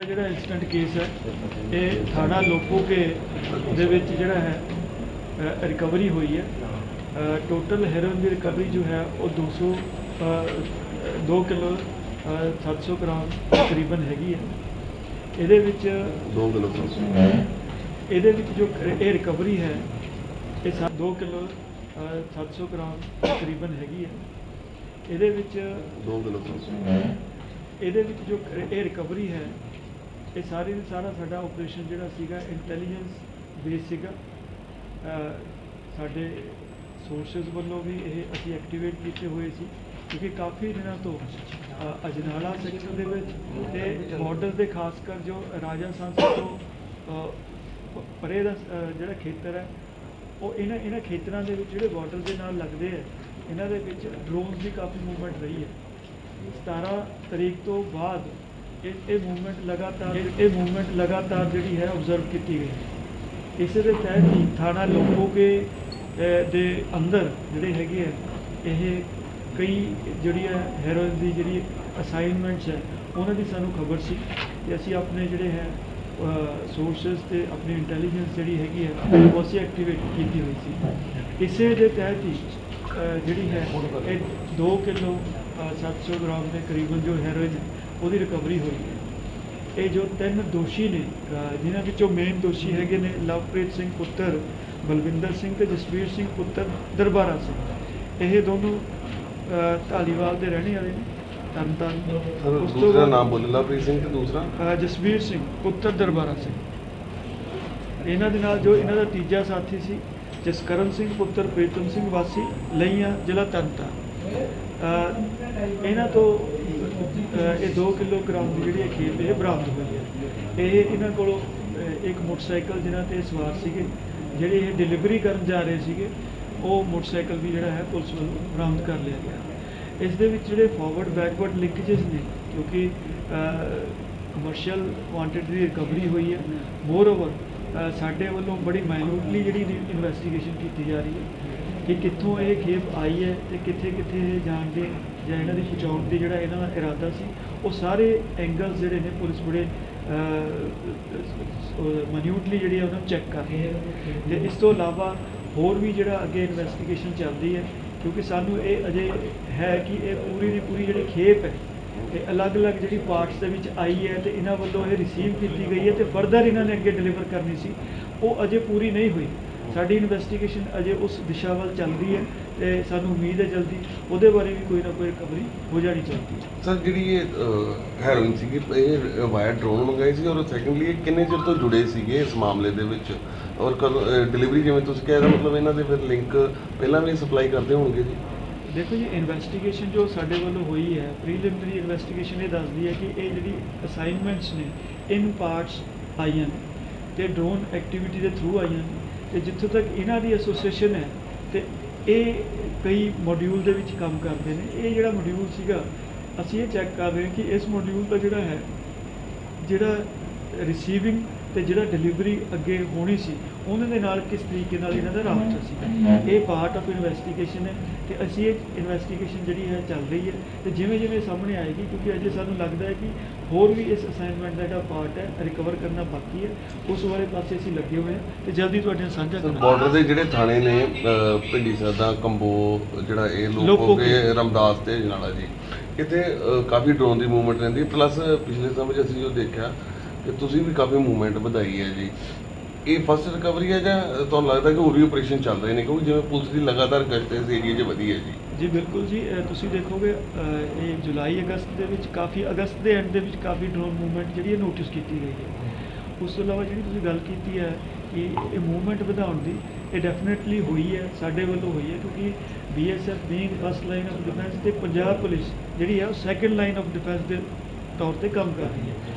ਜਿਹੜਾ incident case ਹੈ ਇਹ ਥਾਣਾ ਲੋਪੋਕੇ ਦੇ ਵਿੱਚ ਜਿਹੜਾ ਹੈ ਰਿਕਵਰੀ ਹੋਈ ਹੈ। ਟੋਟਲ ਹੈਰੋਇਨ ਦੀ ਰਿਕਵਰੀ ਜੋ ਹੈ ਉਹ 200 2 ਕਿਲੋ ਅ, 700 ਗ੍ਰਾਮ ਤਕਰੀਬਨ ਹੈਗੀ ਹੈ। ਇਹਦੇ ਵਿੱਚ 2 ਕਿਲੋ ਇਹਦੇ ਵਿੱਚ ਜੋ ਇਹ ਰਿਕਵਰੀ ਹੈ ਇਹ 2 ਕਿਲੋ ਅ, 700 ਗ੍ਰਾਮ ਤਕਰੀਬਨ ਹੈਗੀ ਹੈ। ਇਹਦੇ ਵਿੱਚ 2 ਕਿਲੋ ਇਹਦੇ ਵਿੱਚ ਜੋ ਇਹ ਰਿਕਵਰੀ ਹੈ ਇਹ ਸਾਰੇ ਦਾ ਸਾਰਾ ਸਾਡਾ ਆਪਰੇਸ਼ਨ ਜਿਹੜਾ ਸੀਗਾ ਇੰਟੈਲੀਜੈਂਸ ਬੇਸ ਸੀਗਾ। ਸਾਡੇ ਸੋਰਸਸ ਵੱਲੋਂ ਵੀ ਇਹ ਅਸੀਂ ਐਕਟੀਵੇਟ ਕੀਤੇ ਹੋਏ ਸੀ, ਕਿਉਂਕਿ ਕਾਫੀ ਦਿਨਾਂ ਤੋਂ ਅਜਨਾਲਾ ਸੈਕਟਰ ਦੇ ਵਿੱਚ ਤੇ ਬਾਰਡਰ ਦੇ ਖਾਸ ਕਰ ਜੋ ਰਾਜਾ ਸੰਸਦ ਤੋਂ ਪਰੇ ਦਾ ਜਿਹੜਾ ਖੇਤਰ ਹੈ, ਉਹ ਇਹਨਾਂ ਇਹਨਾਂ ਖੇਤਰਾਂ ਦੇ ਵਿੱਚ ਜਿਹੜੇ ਬਾਰਡਰ ਦੇ ਨਾਲ ਲੱਗਦੇ ਹੈ, ਇਹਨਾਂ ਦੇ ਵਿੱਚ ਡਰੋਨਸ ਦੀ ਕਾਫੀ ਮੂਵਮੈਂਟ ਰਹੀ ਹੈ। 17 ਤਰੀਕ ਤੋਂ ਬਾਅਦ ਇਹ ਇਹ ਮੂਵਮੈਂਟ ਲਗਾਤਾਰ ਇਹ ਮੂਵਮੈਂਟ ਲਗਾਤਾਰ ਜਿਹੜੀ ਹੈ ਆਬਜ਼ਰਵ ਕੀਤੀ ਗਈ ਇਸੇ ਦੇ ਤਹਿਤ ਹੀ ਥਾਣਾ ਲੋਕੋਕੇ ਦੇ ਅੰਦਰ ਜਿਹੜੇ ਹੈਗੇ ਆ, ਇਹ ਕਈ ਜਿਹੜੀ ਹੈ ਹੈਰੋਇਨ ਦੀ ਜਿਹੜੀ ਅਸਾਈਨਮੈਂਟਸ ਹੈ, ਉਹਨਾਂ ਦੀ ਸਾਨੂੰ ਖਬਰ ਸੀ ਕਿ ਅਸੀਂ ਆਪਣੇ ਜਿਹੜੇ ਹੈ ਸੋਰਸਸ ਤੇ ਆਪਣੀ ਇੰਟੈਲੀਜੈਂਸ ਜਿਹੜੀ ਹੈਗੀ ਹੈ, ਉਹ ਅਸੀਂ ਐਕਟੀਵੇਟ ਕੀਤੀ ਹੋਈ ਸੀ। ਇਸੇ ਦੇ ਤਹਿਤ ਹੀ ਜਿਹੜੀ ਹੈ ਇਹ 2 ਕਿਲੋ 700 ਗ੍ਰਾਮ ਦੇ ਕਰੀਬਨ ਜੋ ਹੈਰੋਇਨ ਉਹਦੀ ਰਿਕਵਰੀ ਹੋਈ ਹੈ। ਇਹ ਜੋ ਤਿੰਨ ਦੋਸ਼ੀ ਨੇ ਜਿਨ੍ਹਾਂ ਵਿੱਚੋਂ ਮੇਨ ਦੋਸ਼ੀ ਹੈਗੇ ਨੇ ਲਵਪ੍ਰੀਤ ਸਿੰਘ ਪੁੱਤਰ ਬਲਵਿੰਦਰ ਸਿੰਘ ਤੇ ਜਸਵੀਰ ਸਿੰਘ ਪੁੱਤਰ ਦਰਬਾਰਾ ਸਿੰਘ। ਇਹ ਦੋਨੋਂ ਢਾਲੀਵਾਲ ਦੇ ਰਹਿਣੇ ਵਾਲੇ ਨੇ ਤਰਨਤਾਰਨ। ਉਸ ਤੋਂ ਦੂਸਰਾ ਬਾਅਦ, ਨਾਮ ਬੋਲੇ ਲਵਪ੍ਰੀਤ ਸਿੰਘ ਤੇ ਦੂਸਰਾ? ਜਸਵੀਰ ਸਿੰਘ ਪੁੱਤਰ ਦਰਬਾਰਾ ਸਿੰਘ। ਇਹਨਾਂ ਦੇ ਨਾਲ ਜੋ ਇਹਨਾਂ ਦਾ ਤੀਜਾ ਸਾਥੀ ਸੀ ਜਸਕਰਨ ਸਿੰਘ, ਪੁੱਤਰ ਪ੍ਰੀਤਮ ਸਿੰਘ ਵਾਸੀ, ਲਈਆਂ ਜ਼ਿਲ੍ਹਾ ਤਰਨਤਾਰਨ ਇਹਨਾਂ ਤੋਂ ਇਹ 2 ਕਿਲੋਗ੍ਰਾਮ ਦੀ ਜਿਹੜੀ ਇਹ ਖੇਪ ਇਹ ਬਰਾਮਦ ਹੋਈ ਹੈ। ਇਹ ਇਹਨਾਂ ਕੋਲੋਂ ਇੱਕ ਮੋਟਰਸਾਈਕਲ ਜਿਨ੍ਹਾਂ ਤੇ ਸਵਾਰ ਸੀਗੇ, ਜਿਹੜੇ ਇਹ ਡਿਲੀਵਰੀ ਕਰਨ ਜਾ ਰਹੇ ਸੀਗੇ, ਉਹ ਮੋਟਰਸਾਈਕਲ ਵੀ ਜਿਹੜਾ ਹੈ ਪੁਲਿਸ ਵੱਲੋਂ ਬਰਾਮਦ ਕਰ ਲਿਆ ਗਿਆ। ਇਸ ਦੇ ਵਿੱਚ ਜਿਹੜੇ ਫਾਰਵਰਡ ਬੈਕਵਰਡ ਲਿੰਕੇजेस ਨੇ, ਕਿਉਂਕਿ ਕਮਰਸ਼ੀਅਲ ਕੁਆਂਟੀਟੀ ਦੀ ਰਿਕਵਰੀ ਹੋਈ ਹੈ। ਮੋਰ ਓਵਰ ਸਾਡੇ ਵੱਲੋਂ ਬੜੀ ਮਾਈਨਿਊਟਲੀ ਜਿਹੜੀ ਇਨਵੈਸਟੀਗੇਸ਼ਨ ਕੀਤੀ ਜਾ ਰਹੀ ਹੈ ਕਿ ਕਿੱਥੋਂ ਇਹ ਖੇਪ ਆਈ ਹੈ ਤੇ ਕਿੱਥੇ ਕਿੱਥੇ ਇਹ ਜਾਣ ਦੇ ਜਾਂ ਇਹਨਾਂ ਦੀ ਖਿਚਾਉਣ ਦੀ ਜਿਹੜਾ ਇਹਨਾਂ ਦਾ ਇਰਾਦਾ ਸੀ, ਉਹ ਸਾਰੇ ਐਂਗਲਸ ਜਿਹੜੇ ਨੇ ਪੁਲਿਸ ਬੜੇ ਮਨਿਊਟਲੀ ਜਿਹੜੀ ਹੈ ਉਹਨਾਂ ਨੂੰ ਚੈੱਕ ਕਰ ਰਹੀ ਹੈ। ਤੇ ਇਸ ਤੋਂ ਇਲਾਵਾ ਹੋਰ ਵੀ ਜਿਹੜਾ ਅੱਗੇ ਇਨਵੈਸਟੀਗੇਸ਼ਨ ਚੱਲਦੀ ਹੈ, ਕਿਉਂਕਿ ਸਾਨੂੰ ਇਹ ਅਜੇ ਹੈ ਕਿ ਇਹ ਪੂਰੀ ਦੀ ਪੂਰੀ ਜਿਹੜੀ ਖੇਪ ਹੈ ਇਹ ਅਲੱਗ-ਅਲੱਗ ਜਿਹੜੀ ਪਾਰਟਸ ਦੇ ਵਿੱਚ ਆਈ ਹੈ ਤੇ ਇਹਨਾਂ ਵੱਲੋਂ ਇਹ ਰਿਸੀਵ ਕੀਤੀ ਗਈ ਹੈ ਤੇ ਫਰਦਰ ਇਹਨਾਂ ਨੇ ਅੱਗੇ ਡਿਲੀਵਰ ਕਰਨੀ ਸੀ। ਉਹ ਅਜੇ ਪੂਰੀ ਨਹੀਂ ਹੋਈ। ਸਾਡੀ ਇਨਵੈਸਟੀਗੇਸ਼ਨ ਅਜੇ ਉਸ ਦਿਸ਼ਾ ਵੱਲ ਚੱਲਦੀ ਹੈ ਤੇ ਸਾਨੂੰ ਉਮੀਦ ਹੈ ਜਲਦੀ ਉਹਦੇ ਬਾਰੇ ਵੀ ਕੋਈ ਨਾ ਕੋਈ ਰਿਕਵਰੀ ਹੋ ਜਾਣੀ ਚਾਹੀਦੀ ਹੈ। ਸਰ ਜਿਹੜੀ ਇਹ ਹੈਰੋਇਨ ਸੀਗੀ ਇਹ ਵਾਇਆ ਡਰੋਨ ਮੰਗਾਈ ਸੀ ਔਰ ਸੈਕੰਡਲੀ ਇਹ ਕਿੰਨੇ ਚਿਰ ਤੋਂ ਜੁੜੇ ਸੀਗੇ ਇਸ ਮਾਮਲੇ ਦੇ ਵਿੱਚ? ਔਰ ਡਿਲੀਵਰੀ ਜਿਵੇਂ ਤੁਸੀਂ ਕਹਿ ਰਹੇ ਹੋ, ਮਤਲਬ ਇਹਨਾਂ ਦੇ ਫਿਰ ਲਿੰਕ ਪਹਿਲਾਂ ਵੀ ਸਪਲਾਈ ਕਰਦੇ ਹੋਣਗੇ ਜੀ? ਦੇਖੋ ਜੀ ਇਨਵੈਸਟੀਗੇਸ਼ਨ ਜੋ ਸਾਡੇ ਵੱਲੋਂ ਹੋਈ ਹੈ ਪ੍ਰੀਲਿਮਿਨਰੀ ਇਨਵੈਸਟੀਗੇਸ਼ਨ ਇਹ ਦੱਸਦੀ ਹੈ ਕਿ ਇਹ ਜਿਹੜੀ ਅਸਾਈਨਮੈਂਟਸ ਨੇ ਇਨ ਪਾਰਟਸ ਆਈਆਂ ਨੇ ਤੇ ਡਰੋਨ ਐਕਟੀਵਿਟੀ ਦੇ ਥਰੂ ਆਈਆਂ ਨੇ ਤੇ ਜਿੱਥੋਂ ਤੱਕ ਇਹਨਾਂ ਦੀ ਐਸੋਸੀਏਸ਼ਨ ਹੈ ਤੇ ਇਹ ਕਈ ਮੋਡਿਊਲ ਦੇ ਵਿੱਚ ਕੰਮ ਕਰਦੇ ਨੇ। ਇਹ ਜਿਹੜਾ ਮੋਡਿਊਲ ਸੀਗਾ, ਅਸੀਂ ਇਹ ਚੈੱਕ ਕਰ ਰਹੇ ਹਾਂ ਕਿ ਇਸ ਮੋਡਿਊਲ ਦਾ ਜਿਹੜਾ ਹੈ, ਜਿਹੜਾ ਰਿਸੀਵਿੰਗ ਤੇ ਜਿਹੜਾ ਡਿਲੀਵਰੀ ਅੱਗੇ ਹੋਣੀ ਸੀ ਉਹਨਾਂ ਦੇ ਨਾਲ ਕਿਸ ਤਰੀਕੇ ਨਾਲ ਇਹਨਾਂ ਦਾ ਰਾਬਤਾ ਸੀ? ਇਹ ਪਾਰਟ ਆਫ ਇਨਵੈਸਟੀਗੇਸ਼ਨ ਹੈ ਤੇ ਅਸੀਂ ਇਹ ਇਨਵੈਸਟੀਗੇਸ਼ਨ ਜਿਹੜੀ ਹੈ ਚੱਲ ਰਹੀ ਹੈ ਤੇ ਜਿਵੇਂ ਜਿਵੇਂ ਸਾਹਮਣੇ ਆਏਗੀ ਕਿਉਂਕਿ ਅਜੇ ਸਾਨੂੰ ਲੱਗਦਾ ਹੈ ਕਿ ਹੋਰ ਵੀ ਇਸ ਅਸਾਈਨਮੈਂਟ ਦਾ ਜਿਹੜਾ ਪਾਰਟ ਹੈ ਰਿਕਵਰ ਕਰਨਾ ਬਾਕੀ ਹੈ। ਉਸ ਵਾਲੇ ਪਾਸੇ ਅਸੀਂ ਲੱਗੇ ਹੋਏ ਹਾਂ ਤੇ ਜਲਦੀ ਤੁਹਾਡੇ ਨਾਲ ਸਾਂਝਾ ਕਰਾਂਗੇ। ਬਾਰਡਰ ਦੇ ਜਿਹੜੇ ਥਾਣੇ ਨੇ ਭਿੰਡੀ ਸਾਦਾ ਕੰਬੋ ਜਿਹੜਾ ਇਹ ਲੋਕ ਹੋ ਗਏ। ਰਮਦਾਸ ਤੇ ਜਨਾਲਾ ਜੀ ਇੱਥੇ ਕਾਫੀ ਡਰੋਨ ਦੀ ਮੂਵਮੈਂਟ ਰਹਿੰਦੀ ਹੈ। ਪਲੱਸ ਪਿਛਲੇ ਸਮੇਂ 'ਚ ਅਸੀਂ ਜੋ ਦੇਖਿਆ ਕਿ ਤੁਸੀਂ ਵੀ ਕਾਫੀ ਮੂਵਮੈਂਟ ਵਧਾਈ ਹੈ ਜੀ। ਇਹ ਫਸਟ ਰਿਕਵਰੀ ਹੈ ਜਾਂ ਤੁਹਾਨੂੰ ਲੱਗਦਾ ਕਿ ਹੋਰ ਵੀ ਆਪਰੇਸ਼ਨ ਚੱਲ ਰਹੇ ਨੇ? ਕਿਉਂਕਿ ਜਿਵੇਂ ਪੁਲਿਸ ਦੀ ਲਗਾਤਾਰ ਗਸ਼ਤ ਇਸ ਏਰੀਏ 'ਚ ਵਧੀ ਹੈ ਜੀ। ਜੀ, ਬਿਲਕੁਲ ਜੀ। ਤੁਸੀਂ ਦੇਖੋਗੇ ਇਹ ਜੁਲਾਈ ਅਗਸਤ ਦੇ ਵਿੱਚ ਕਾਫੀ, ਅਗਸਤ ਦੇ ਐਂਡ ਦੇ ਵਿੱਚ ਕਾਫੀ ਡਰੋਨ ਮੂਵਮੈਂਟ ਜਿਹੜੀ ਹੈ ਨੋਟਿਸ ਕੀਤੀ ਗਈ ਹੈ। ਉਸ ਤੋਂ ਇਲਾਵਾ ਜਿਹੜੀ ਤੁਸੀਂ ਗੱਲ ਕੀਤੀ ਹੈ ਕਿ ਇਹ ਮੂਵਮੈਂਟ ਵਧਾਉਣ ਦੀ, ਇਹ ਡੈਫੀਨਿਟਲੀ ਹੋਈ ਹੈ, ਸਾਡੇ ਵੱਲੋਂ ਹੋਈ ਹੈ, ਕਿਉਂਕਿ BSF being first line of defence ਤੇ ਪੰਜਾਬ ਪੁਲਿਸ ਜਿਹੜੀ ਹੈ ਉਹ ਸੈਕੰਡ ਲਾਈਨ ਆਫ ਡਿਫੈਂਸ ਦੇ ਤੌਰ ਤੇ ਕੰਮ ਕਰ ਰਹੀ ਹੈ।